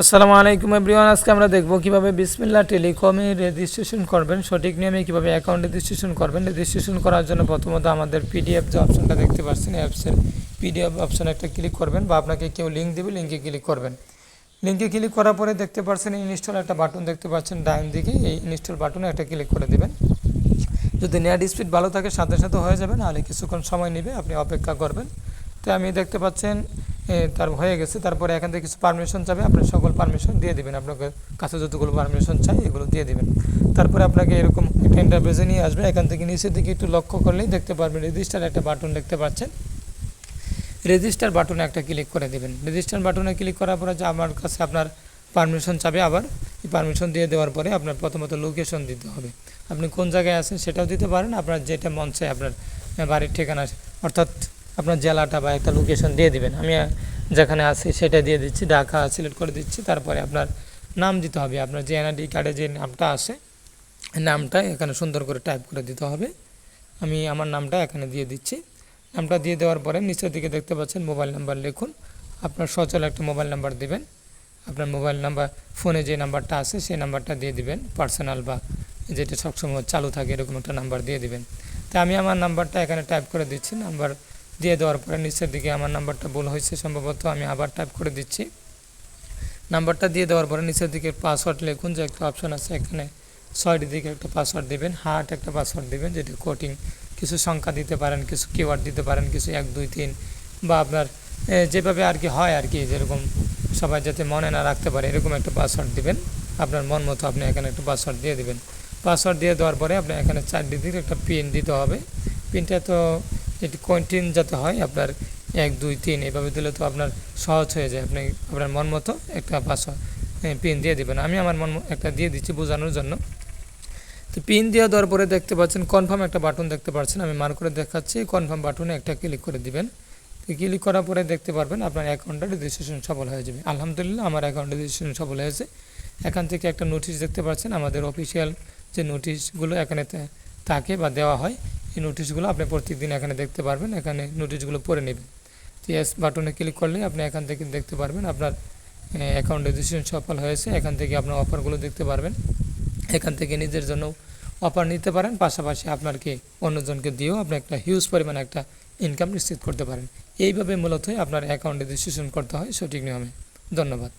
আসসালামু আলাইকুম এভরিওয়ান, আজকে আমরা দেখব কীভাবে বিসমিল্লা টেলিকমে রেজিস্ট্রেশন করবেন, সঠিক নিয়মে কীভাবে অ্যাকাউন্ট রেজিস্ট্রেশন করবেন। রেজিস্ট্রেশন করার জন্য প্রথমত আমাদের পিডিএফ যে অপশনটা দেখতে পাচ্ছেন, অ্যাপসের পিডিএফ অপশন একটা ক্লিক করবেন বা আপনাকে কেউ লিঙ্ক দেবে লিঙ্কে ক্লিক করবেন। লিঙ্কে ক্লিক করার পরে দেখতে পাচ্ছেন ইনস্টল একটা বাটন দেখতে পাচ্ছেন ডাইন দিকে, এই ইনস্টল বাটনে একটা ক্লিক করে দেবেন। যদি নেট স্পিড ভালো থাকে, সাথে সাথে হয়ে যাবে, নাহলে কিছুক্ষণ সময় নেবে, আপনি অপেক্ষা করবেন। তো আমি দেখতে পাচ্ছেন তার হয়ে গেছে। তারপরে এখান থেকে কিছু পারমিশন চাবে আপনি সকল পারমিশন দিয়ে দিবেন। আপনাকে কাছে যতগুলো পারমিশন চাই, এগুলো দিয়ে দিবেন। তারপরে আপনাকে এরকম একটা ইন্টারভেজে নিয়ে আসবে। এখান থেকে নিচের দিকে একটু লক্ষ্য করলেই দেখতে পারবেন রেজিস্টার একটা বাটন দেখতে পাচ্ছেন। রেজিস্টার বাটনে একটা ক্লিক করে দেবেন। রেজিস্টার বাটনে ক্লিক করার পরে যে আমার কাছে আপনার পারমিশন চাবে আবার, এই পারমিশন দিয়ে দেওয়ার পরে আপনার প্রথমত লোকেশন দিতে হবে। আপনি কোন জায়গায় আছেন সেটাও দিতে পারেন। আপনার যেটা মন চায় আপনার বাড়ির ঠিকানা, অর্থাৎ আপনার জেলাটা বা একটা লোকেশন দিয়ে দিবেন। আমি যেখানে আছি সেটা দিয়ে দিচ্ছি, ঢাকা সিলেক্ট করে দিচ্ছি, তারপরে আপনার নাম দিতে হবে। আপনার যে এনআইডি কার্ডে যে নামটা আছে, নামটা এখানে সুন্দর করে টাইপ করে দিতে হবে। আমি আমার নামটা এখানে দিয়ে দিচ্ছি। নামটা দিয়ে দেওয়ার পরে নিচের দিকে দেখতে পাচ্ছেন মোবাইল নাম্বার লিখুন। আপনার সচল একটা মোবাইল নাম্বার দিবেন। আপনার মোবাইল নাম্বার ফোনে যে নাম্বারটা আছে, সেই নাম্বারটা দিয়ে দিবেন। পার্সোনাল বা যেটা সবসময় চালু থাকে, এরকম একটা নাম্বার দিয়ে দিবেন। তা আমি আমার নাম্বারটা এখানে টাইপ করে দিচ্ছি। নাম্বার দিয়ে দেওয়ার পরে নিচের দিকে আমার নাম্বারটা ভুল হয়েছে, সম্ভবত আমি আবার টাইপ করে দিচ্ছি। নাম্বারটা দিয়ে দেওয়ার পরে নিচের দিকে পাসওয়ার্ড লিখুন, যে একটা অপশন আছে এখানে ছয়টি দিকে একটা পাসওয়ার্ড দেবেন হার্ট একটা পাসওয়ার্ড দেবেন, যেটা কোটিং কিছু সংখ্যা দিতে পারেন, কিছু কিওয়ার্ড দিতে পারেন, কিছু এক, দুই, তিন বা আপনার যেভাবে আর কি হয় আর কি, যেরকম সবাই যাতে মনে না রাখতে পারে, এরকম একটা পাসওয়ার্ড দিবেন। আপনার মন মতো আপনি এখানে একটা পাসওয়ার্ড দিয়ে দেবেন। পাসওয়ার্ড দিয়ে দেওয়ার পরে আপনি এখানে চারটি দিকে একটা পিন দিতে হবে। পিনটা তো এটি কন্টিন যাতে হয়, আপনার এক, দুই, তিন, এভাবে দিলে তো আপনার সহজ হয়ে যায়। আপনি আপনার মন মতো একটা পাসওয়ার্ড পিন দিয়ে দিবেন। আমি আমার মন একটা দিয়ে দিচ্ছি বোঝানোর জন্য। তো পিন দিয়ে দেওয়ার পরে দেখতে পাচ্ছেন কনফার্ম একটা বাটন দেখতে পাচ্ছেন। আমি মার করে দেখাচ্ছি কনফার্ম বাটনে একটা ক্লিক করে দিবেন। ক্লিক করার পরে দেখতে পারবেন, আপনার অ্যাকাউন্টটা রেজিস্ট্রেশন সফল হয়ে যাবে। আলহামদুলিল্লাহ, আমার অ্যাকাউন্ট রেজিস্ট্রেশন সফল হয়েছে। এখান থেকে একটা নোটিশ দেখতে পাচ্ছেন, আমাদের অফিসিয়াল যে নোটিশগুলো এখানে থাকে বা দেওয়া হয় নোটিশগুলো আপনি প্রত্যেকদিন এখানে দেখতে পারবেন, এখানে নোটিশগুলো পড়ে নেবেন। তো এস বাটনে ক্লিক করলে আপনি এখান থেকে দেখতে পারবেন আপনার অ্যাকাউন্ট রেজিস্ট্রেশন সফল হয়েছে, এখান থেকে আপনার অফারগুলো দেখতে পারবেন। এখান থেকে নিজের জন্য অফার নিতে পারেন, পাশাপাশি আপনাকে অন্যজনকে দিয়েও আপনি একটা হিউজ পরিমাণে একটা ইনকাম নিশ্চিত করতে পারেন। এইভাবে মূলত আপনার অ্যাকাউন্ট রেজিস্ট্রেশন করতে হয় সঠিক নিয়মে। ধন্যবাদ।